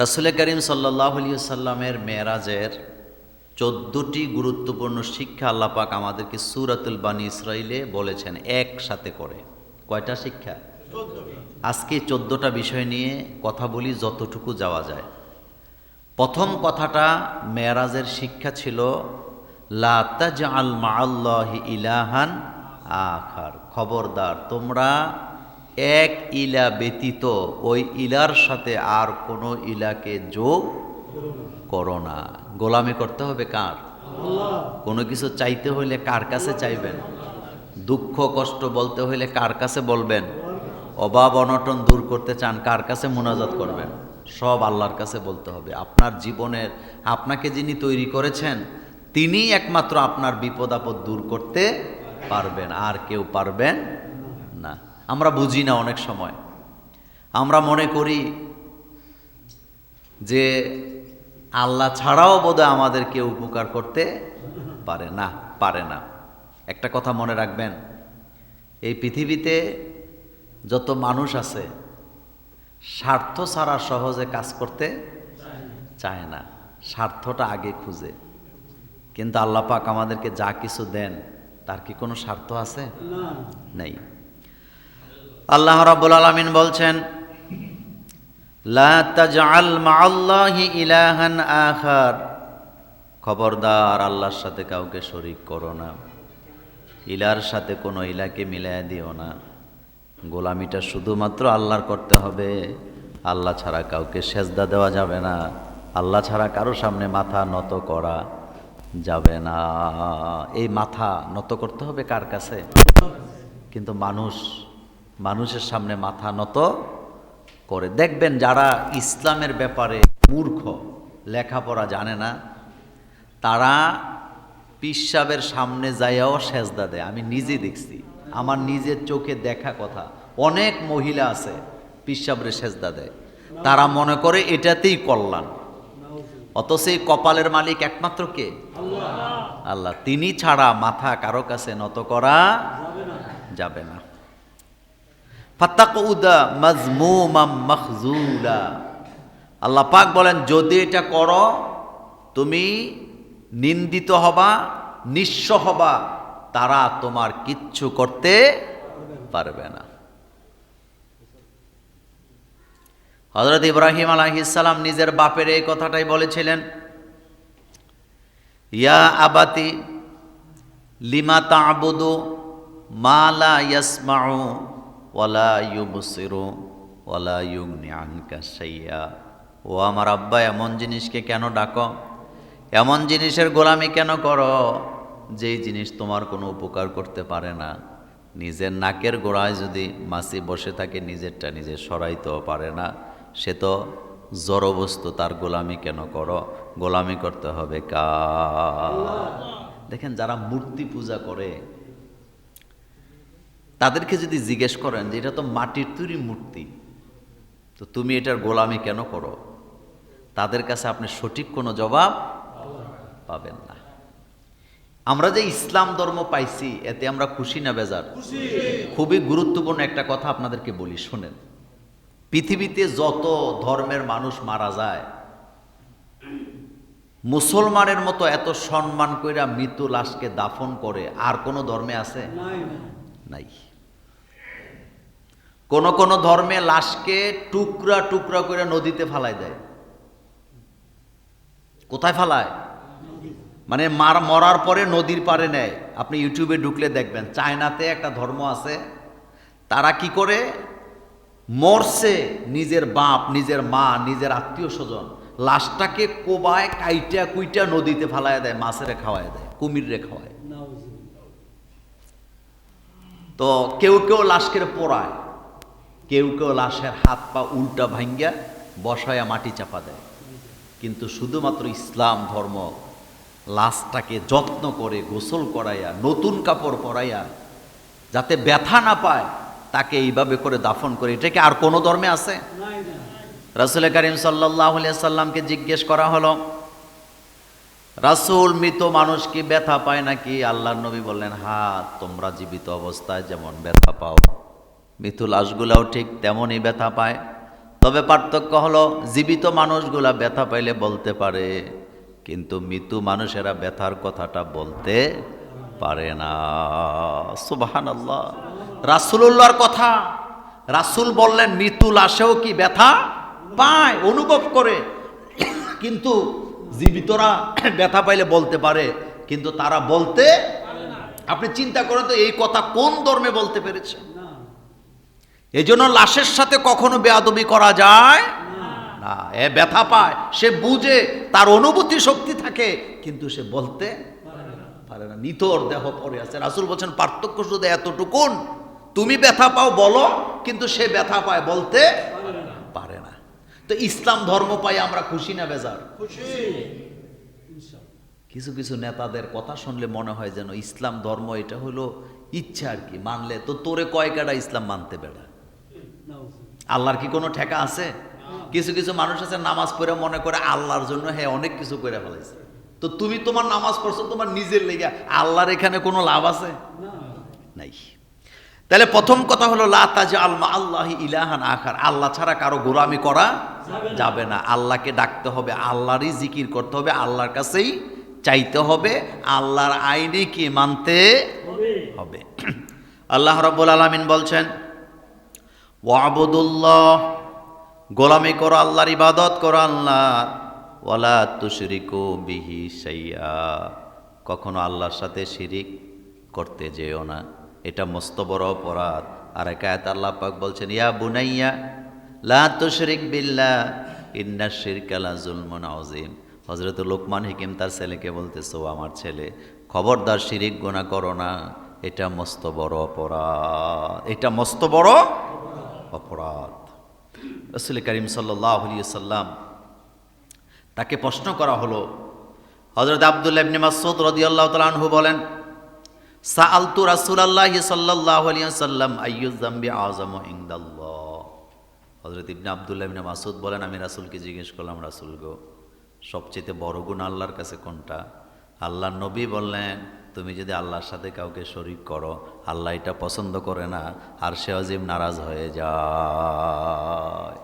রাসুল করিম সাল্লাহ সাল্লামের মেয়েরাজের চোদ্দোটি গুরুত্বপূর্ণ শিক্ষা আল্লাপাক আমাদেরকে সুরাতুল বানী ইসরাইলে বলেছেন একসাথে করে। কয়টা শিক্ষা? আজকে চোদ্দোটা বিষয় নিয়ে কথা বলি যতটুকু যাওয়া যায়। প্রথম কথাটা মেয়েরাজের শিক্ষা ছিল লাতাজ আল মাআল্লাহি ইলাহান আখার। খবরদার তোমরা এক ইলা ব্যতীত ওই ইলার সাথে আর কোনো ইলাকে যোগ করো না। গোলামি করতে হবে কার? কোনো কিছু চাইতে হইলে কার কাছে চাইবেন? দুঃখ, কষ্ট বলতে হইলে কার কাছে বলবেন? অভাব, অনটন দূর করতে চান কার কাছে মোনাজাত করবেন? সব আল্লাহর কাছে বলতে হবে। আপনার জীবনের, আপনাকে যিনি তৈরি করেছেন, তিনিই একমাত্র আপনার বিপদ আপদ দূর করতে পারবেন। আর কেউ পারবেন আমরা বুঝি না অনেক সময়। আমরা মনে করি যে আল্লাহ ছাড়াও বোধহয় আমাদের কেউ উপকার করতে পারে না পারে না। একটা কথা মনে রাখবেন এই পৃথিবীতে যত মানুষ আছে স্বার্থ ছাড়া সহজে কাজ করতে চায় না স্বার্থটা আগে খুঁজে। কিন্তু আল্লাহ পাক আমাদেরকে যা কিছু দেন তার কি কোনো স্বার্থ আছে? নেই। আল্লাহ রাব্বুল আলামিন বলছেন ইলাহান আখার। খবরদার আল্লাহর সাথে কাউকে শরীক করো না। ইলার সাথে কোনো ইলাকে মিলাই দিও না। গোলামিটা শুধুমাত্র আল্লাহর করতে হবে। আল্লাহ ছাড়া কাউকে সেজদা দেওয়া যাবে না। আল্লাহ ছাড়া কারও সামনে মাথা নত করা যাবে না। এই মাথা নত করতে হবে কার কাছে? কিন্তু মানুষ মানুষের সামনে মাথা নত করে। দেখবেন যারা ইসলামের ব্যাপারে মূর্খ, লেখাপড়া জানে না, তারা পিসাবের সামনে যাইয়াও সেজদা দেয়। আমি নিজে দেখছি, আমার নিজের চোখে দেখা কথা। অনেক মহিলা আছে পিসাবরে সেজদা দেয়। তারা মনে করে এটাতেই কল্যাণ। অথচ এই কপালের মালিক একমাত্র কে? আল্লাহ। তিনি ছাড়া মাথা কারও কাছে নত করা যাবে না। ফাত্তাকুদা মাজমুমাম মাখজুলা। আল্লাহ পাক বলেন, যদি এটা করো, তুমি নিন্দিত হবা, নিঃস্ব হবা, তারা তোমার কিচ্ছু করতে পারবে না। হজরত ইব্রাহিম আলাহিসাল্লাম নিজের বাপের এই কথাটাই বলেছিলেন, ইয়া আবাতি, লিমা তাবুদু মালা ইয়াসমাউ ওয়ালা ইউবসিরু ওয়ালা ইউগনি আনকা ও আমার আব্বা, এমন জিনিসকে কেন ডাকো? এমন জিনিসের গোলামি কেন করো যেই জিনিস তোমার কোনো উপকার করতে পারে না? নিজের নাকের গোড়ায় যদি মাসি বসে থাকে, নিজেরটা নিজে সরাইতেও পারে না। সে তো জড়বস্তু, তার গোলামি কেন করো? গোলামি করতে হবে কা দেখেন, যারা মূর্তি পূজা করে তাদেরকে যদি জিজ্ঞেস করেন যে এটা তো মাটির তৈরি মূর্তি তো তুমি এটার গোলামি কেন করো? তাদের কাছে আপনি সঠিক কোনো জবাব পাবেন না। আমরা যে ইসলাম ধর্ম পাইছি এতে আমরা খুশি না বেজার? খুবই গুরুত্বপূর্ণ একটা কথা আপনাদেরকে বলি শোনেন। পৃথিবীতে যত ধর্মের মানুষ মারা যায় মুসলমানের মতো এত সম্মান কইরা মৃত্যু লাশকে দাফন করে আর কোনো ধর্মে আছে? নাই। কোন কোন ধর্মে লাশকে টুকরা টুকরা করে নদীতে ফালাই দেয়। কোথায় ফালায়? মানে মার মরার পরে নদীর পারে নেয়। আপনি ইউটিউবে ঢুকলে দেখবেন, চায়নাতে একটা ধর্ম আছে, তারা কি করে? মরছে নিজের বাপ, নিজের মা, নিজের আত্মীয় স্বজন। লাশটাকে কোবায় কাইটা কুইটা নদীতে ফালায় দেয়, মাছেরে খাওয়ায় দেয় কুমিরে খাওয়ায়। তো কেউ কেউ লাশকে পোড়ায় কেউ কেউ লাশের হাত পা উল্টা ভাঙ্গা বসায়া মাটি চাপা দেয়। কিন্তু শুধুমাত্র ইসলাম ধর্ম লাশটাকে যত্ন করে গোসল করাইয়া নতুন কাপড় পরাইয়া যাতে ব্যথা না পায় তাকে এইভাবে করে দাফন করে। এটাকে আর কোনো ধর্মে আছে? রাসুল করিম সাল্লাহ সাল্লামকে জিজ্ঞেস করা হলো রাসুল মৃত মানুষ কি ব্যথা পায় নাকি? আল্লাহ নবী বললেন, হা, তোমরা জীবিত অবস্থায় যেমন ব্যথা পাও মৃত লাশগুলাও ঠিক তেমনই ব্যথা পায়। তবে পার্থক্য হলো, জীবিত মানুষগুলা ব্যথা পাইলে বলতে পারে, কিন্তু মৃত্যু মানুষেরা ব্যথার কথাটা বলতে পারে না। সুবাহান আল্লাহ রাসুল্লাহর কথা। রাসুল বললেন মৃত্যু লাশেও কি ব্যথা পায়? অনুভব করে। কিন্তু জীবিতরা ব্যথা পাইলে বলতে পারে, কিন্তু তারা বলতে আপনি চিন্তা করেন তো, এই কথা কোন ধর্মে বলতে পেরেছে? এই জন্য লাশের সাথে কখনো বেয়াদবি করা যায় না। এ ব্যথা পায়, সে বুঝে, তার অনুভূতি শক্তি থাকে, কিন্তু সে বলতে পারে না। নিতর দেহ পরে আছে। রাসুল বলছেন, পার্থক্য শুধু এতটুকুন, তুমি ব্যথা পাও বলো, কিন্তু সে ব্যথা পায় বলতে পারে না। তো ইসলাম ধর্ম পাই আমরা খুশি না বেজার? কিছু কিছু নেতাদের কথা শুনলে মনে হয় যেন ইসলাম ধর্ম এটা হলো ইচ্ছা আর কি মানলে তো তোরে কয়কাটা ইসলাম মানতে বেড়া? আল্লাহর কি কোনো ঠেকা আছে? কিছু কিছু মানুষ আছে নামাজ পড়ে মনে করে আল্লাহর জন্য হ্যাঁ অনেক কিছু করে ফেলাইছে। তো তুমি তোমার নামাজ পড়ছো তোমার নিজের লেগে আল্লাহর এখানে কোনো লাভ আছে? নাই। তাহলে প্রথম কথা হলো লা তাজা আলমা আল্লাহ ইলাহান আখার আল্লাহ ছাড়া কারও গোলামি করা যাবে না। আল্লাহকে ডাকতে হবে আল্লাহরই জিকির করতে হবে আল্লাহর কাছেই চাইতে হবে আল্লাহর আইনে কি মানতে হবে। আল্লাহ রব্বুল আলমিন বলছেন ওয়াবুদুল্লাহ গোলামি করো আল্লাহর ইবাদত করো আল্লাহ ওয়ালা তুশরিকু বিহি সাইয়া কখনো আল্লাহর সাথে শিরিক করতে যেও না। এটা মস্ত বড় অপরাধ। আর একায়ত আল্লাহ পাক বলছেন ইয়া বুনাইয়া লা তুশরিক বিল্লাহ, ইন্না শিরকালা জুলমুন আযীম। হযরত লোকমান হিকিম তার ছেলেকে বলতেছো আমার ছেলে, খবরদার শিরিক গুনাহ করো না। এটা মস্ত বড় অপরাধ। এটা মস্ত বড় অপরাধ। রসুল করিম সাল্লাম তাকে প্রশ্ন করা হলো হজরত আবদুল্লাহ ইবনে মাসুদ রাদিয়াল্লাহু তাআলা আনহু বলেন, সাআলতু রাসূলুল্লাহি সাল্লাল্লাহু আলাইহি সাল্লাম আইয়ু যামবি আযমু ইনদাল্লাহ? হযরত ইবনে আবদুল্লাহ ইবনে মাসুদ বলেন, আমি রাসুলকে জিজ্ঞেস করলাম, রাসুল গো, সবচেয়ে বড় গুণ আল্লাহর কাছে কোনটা? আল্লাহ নবী বললেন, তুমি যদি আল্লাহর সাথে কাউকে শরিক করো, আল্লাহ এটা পছন্দ করে না, আর সে অজিম নারাজ হয়ে যায়।